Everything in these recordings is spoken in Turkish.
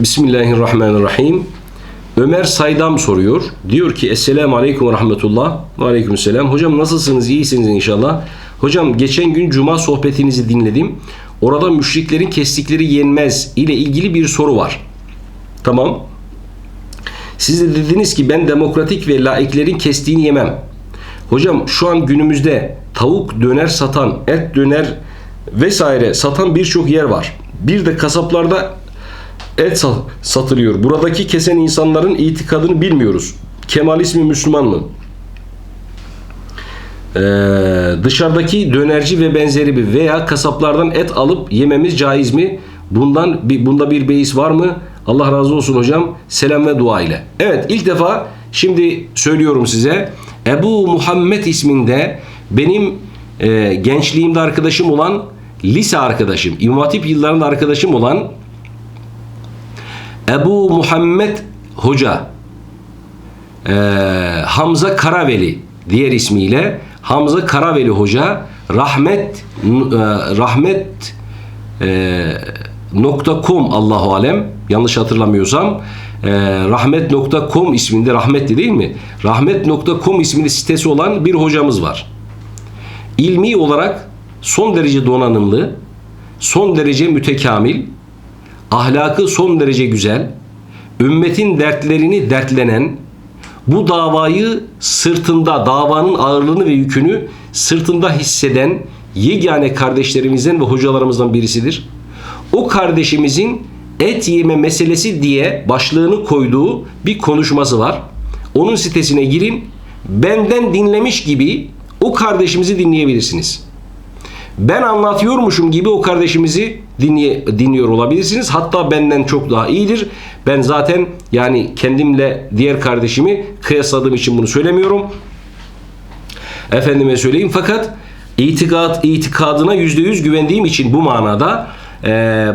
Bismillahirrahmanirrahim. Ömer Saydam soruyor. Diyor ki Esselamu Aleyküm ve Rahmetullah. Ve Aleyküm Selam. Hocam nasılsınız? İyisiniz inşallah. Hocam geçen gün Cuma sohbetinizi dinledim. Orada müşriklerin kestikleri yenmez ile ilgili bir soru var. Tamam. Siz de dediniz ki ben demokratik ve laiklerin kestiğini yemem. Hocam şu an günümüzde tavuk döner satan, et döner vesaire satan birçok yer var. Bir de kasaplarda et sa- satılıyor. Buradaki kesen insanların itikadını bilmiyoruz. Kemalist mi Müslüman mı? Ee, dışarıdaki dönerci ve benzeri bir veya kasaplardan et alıp yememiz caiz mi? Bundan bunda bir beis var mı? Allah razı olsun hocam. Selam ve dua ile. Evet ilk defa şimdi söylüyorum size. Ebu Muhammed isminde benim e, gençliğimde arkadaşım olan lise arkadaşım, İmam Hatip yıllarında arkadaşım olan Ebu Muhammed Hoca ee, Hamza Karaveli diğer ismiyle Hamza Karaveli Hoca rahmet e, rahmet e, .com Allahu alem yanlış hatırlamıyorsam e, rahmet.com isminde rahmetli değil mi? rahmet.com isminde sitesi olan bir hocamız var. İlmi olarak son derece donanımlı, son derece mütekamil, ahlakı son derece güzel, ümmetin dertlerini dertlenen, bu davayı sırtında, davanın ağırlığını ve yükünü sırtında hisseden yegane kardeşlerimizden ve hocalarımızdan birisidir. O kardeşimizin et yeme meselesi diye başlığını koyduğu bir konuşması var. Onun sitesine girin. Benden dinlemiş gibi o kardeşimizi dinleyebilirsiniz. Ben anlatıyormuşum gibi o kardeşimizi dinleye, dinliyor olabilirsiniz. Hatta benden çok daha iyidir. Ben zaten yani kendimle diğer kardeşimi kıyasladığım için bunu söylemiyorum. Efendime söyleyeyim fakat itikat itikadına yüzde yüz güvendiğim için bu manada e,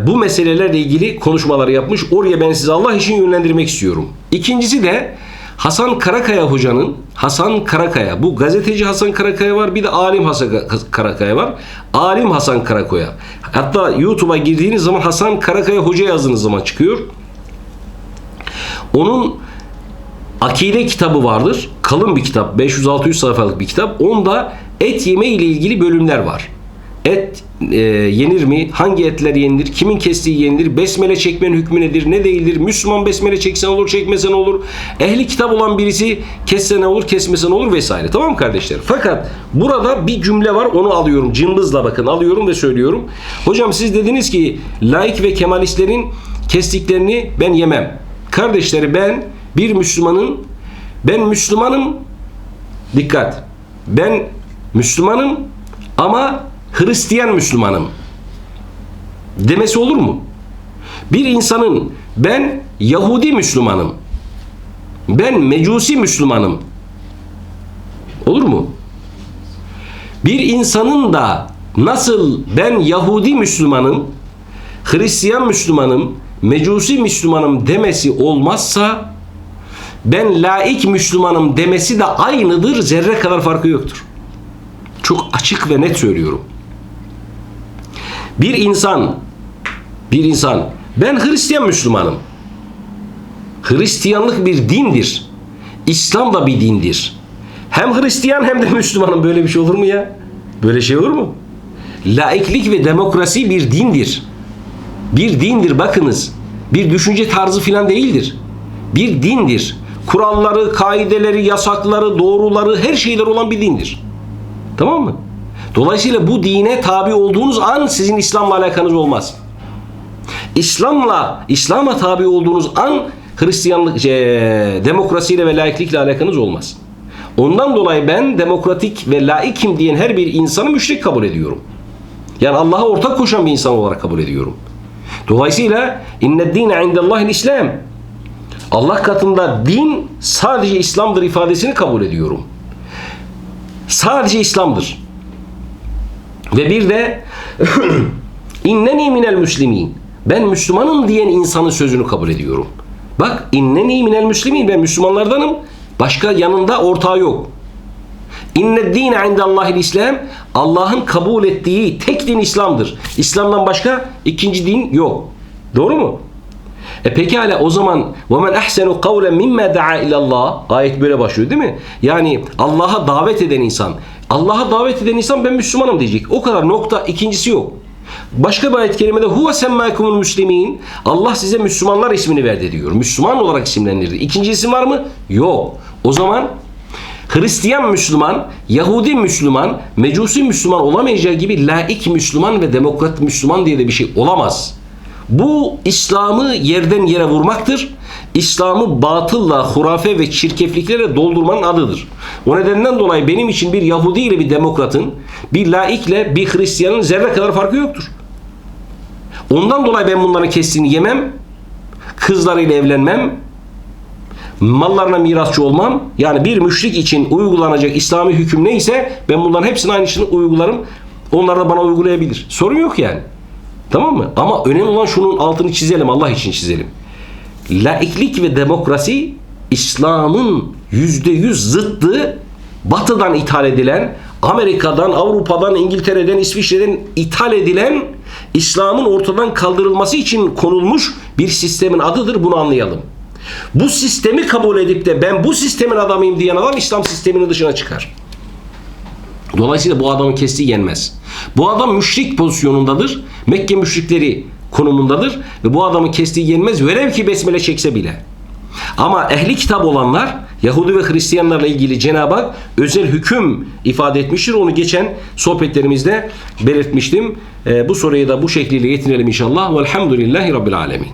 bu meselelerle ilgili konuşmaları yapmış. Oraya ben sizi Allah için yönlendirmek istiyorum. İkincisi de Hasan Karakaya hocanın Hasan Karakaya bu gazeteci Hasan Karakaya var bir de alim Hasan Karakaya var. Alim Hasan Karakaya. Hatta YouTube'a girdiğiniz zaman Hasan Karakaya hoca yazdığınız zaman çıkıyor. Onun akide kitabı vardır. Kalın bir kitap. 500-600 sayfalık bir kitap. Onda et yeme ile ilgili bölümler var. Et e, yenir mi? Hangi etler yenilir? Kimin kestiği yenilir? Besmele çekmenin hükmü nedir? Ne değildir? Müslüman besmele çeksen olur, çekmesen olur. Ehli kitap olan birisi kesse ne olur, kesmesen olur vesaire. Tamam kardeşler? Fakat burada bir cümle var. Onu alıyorum. Cımbızla bakın alıyorum ve söylüyorum. Hocam siz dediniz ki laik ve kemalistlerin kestiklerini ben yemem. Kardeşleri ben bir Müslümanın ben Müslümanım dikkat. Ben Müslümanım ama Hristiyan Müslümanım demesi olur mu? Bir insanın ben Yahudi Müslümanım, ben Mecusi Müslümanım olur mu? Bir insanın da nasıl ben Yahudi Müslümanım, Hristiyan Müslümanım, Mecusi Müslümanım demesi olmazsa ben laik Müslümanım demesi de aynıdır, zerre kadar farkı yoktur. Çok açık ve net söylüyorum. Bir insan bir insan ben Hristiyan Müslümanım. Hristiyanlık bir dindir. İslam da bir dindir. Hem Hristiyan hem de Müslümanım. Böyle bir şey olur mu ya? Böyle şey olur mu? Laiklik ve demokrasi bir dindir. Bir dindir bakınız. Bir düşünce tarzı filan değildir. Bir dindir. Kuralları, kaideleri, yasakları, doğruları, her şeyler olan bir dindir. Tamam mı? Dolayısıyla bu dine tabi olduğunuz an sizin İslam'la alakanız olmaz. İslam'la, İslam'a tabi olduğunuz an Hristiyanlık, şey, demokrasiyle ve laiklikle alakanız olmaz. Ondan dolayı ben demokratik ve laikim diyen her bir insanı müşrik kabul ediyorum. Yani Allah'a ortak koşan bir insan olarak kabul ediyorum. Dolayısıyla inne dine indellahil İslam. Allah katında din sadece İslam'dır ifadesini kabul ediyorum. Sadece İslam'dır. Ve bir de inneni minel müslimin. Ben Müslümanım diyen insanın sözünü kabul ediyorum. Bak inneni minel müslimin. Ben Müslümanlardanım. Başka yanında ortağı yok. İnne dine indellahil İslam. Allah'ın kabul ettiği tek din İslam'dır. İslam'dan başka ikinci din yok. Doğru mu? E pekala o zaman وَمَنْ أَحْسَنُ قَوْلًا مِمَّا دَعَا إِلَى اللّٰهِ Ayet böyle başlıyor değil mi? Yani Allah'a davet eden insan. Allah'a davet eden insan ben Müslümanım diyecek. O kadar nokta ikincisi yok. Başka bir ayet kerimede huve semmâkumul müslimin Allah size Müslümanlar ismini verdi diyor. Müslüman olarak isimlendirdi. İkinci isim var mı? Yok. O zaman Hristiyan Müslüman, Yahudi Müslüman, Mecusi Müslüman olamayacağı gibi laik Müslüman ve demokrat Müslüman diye de bir şey olamaz. Bu İslam'ı yerden yere vurmaktır. İslam'ı batılla, hurafe ve çirkefliklere doldurmanın adıdır. O nedenden dolayı benim için bir Yahudi ile bir demokratın, bir laikle bir Hristiyanın zerre kadar farkı yoktur. Ondan dolayı ben bunların kestiğini yemem, kızlarıyla evlenmem, mallarına mirasçı olmam. Yani bir müşrik için uygulanacak İslami hüküm neyse ben bunların hepsini aynısını uygularım. Onlar da bana uygulayabilir. Sorun yok yani. Tamam mı? Ama önemli olan şunun altını çizelim. Allah için çizelim. Laiklik ve demokrasi İslam'ın yüzde yüz zıttı batıdan ithal edilen Amerika'dan, Avrupa'dan, İngiltere'den, İsviçre'den ithal edilen İslam'ın ortadan kaldırılması için konulmuş bir sistemin adıdır. Bunu anlayalım. Bu sistemi kabul edip de ben bu sistemin adamıyım diyen adam İslam sisteminin dışına çıkar. Dolayısıyla bu adamın kestiği yenmez. Bu adam müşrik pozisyonundadır. Mekke müşrikleri konumundadır. Ve bu adamın kestiği yenmez. Velev ki besmele çekse bile. Ama ehli kitap olanlar Yahudi ve Hristiyanlarla ilgili Cenab-ı Hak özel hüküm ifade etmiştir. Onu geçen sohbetlerimizde belirtmiştim. Ee, bu soruyu da bu şekliyle yetinelim inşallah. Velhamdülillahi Rabbil Alemin.